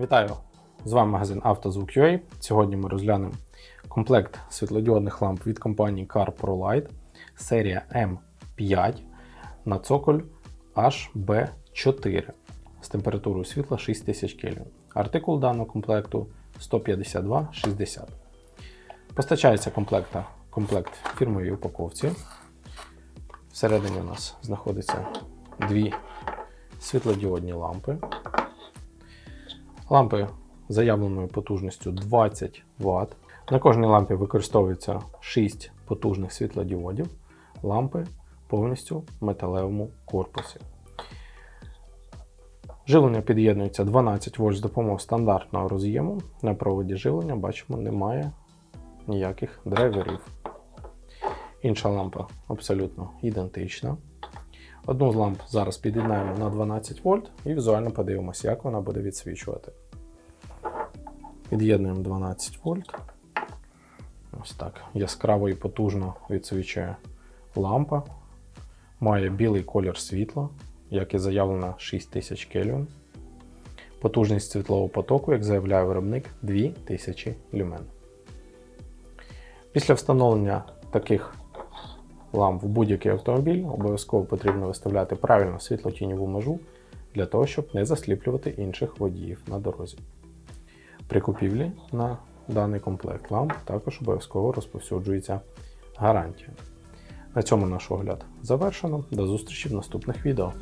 Вітаю! З вами магазин «Автозвук.UA». Сьогодні ми розглянемо комплект світлодіодних ламп від компанії Car Pro Light серія M5 на цоколь HB4 з температурою світла 6000 Кельвін. Артикул даного комплекту 152,60. Постачається комплекта, комплект фірмовій упаковці. Всередині у нас знаходяться дві світлодіодні лампи. Лампи заявленою потужністю 20 Вт. На кожній лампі використовується 6 потужних світлодіодів. Лампи повністю в металевому корпусі. Живлення під'єднується 12 вольт з допомогою стандартного роз'єму. На проводі живлення бачимо, немає ніяких драйверів. Інша лампа абсолютно ідентична. Одну з ламп зараз під'єднаємо на 12 вольт і візуально подивимося, як вона буде відсвічувати. Під'єднуємо 12 вольт. Ось так. Яскраво і потужно відсвічує лампа. Має білий колір світла, як і заявлено 6000 Кельвін. Потужність світлового потоку, як заявляє виробник, 2000 люмен. Після встановлення таких ламп в будь-який автомобіль обов'язково потрібно виставляти правильно світлотіньову межу для того, щоб не засліплювати інших водіїв на дорозі. При купівлі на даний комплект ламп також обов'язково розповсюджується гарантія. На цьому наш огляд завершено. До зустрічі в наступних відео.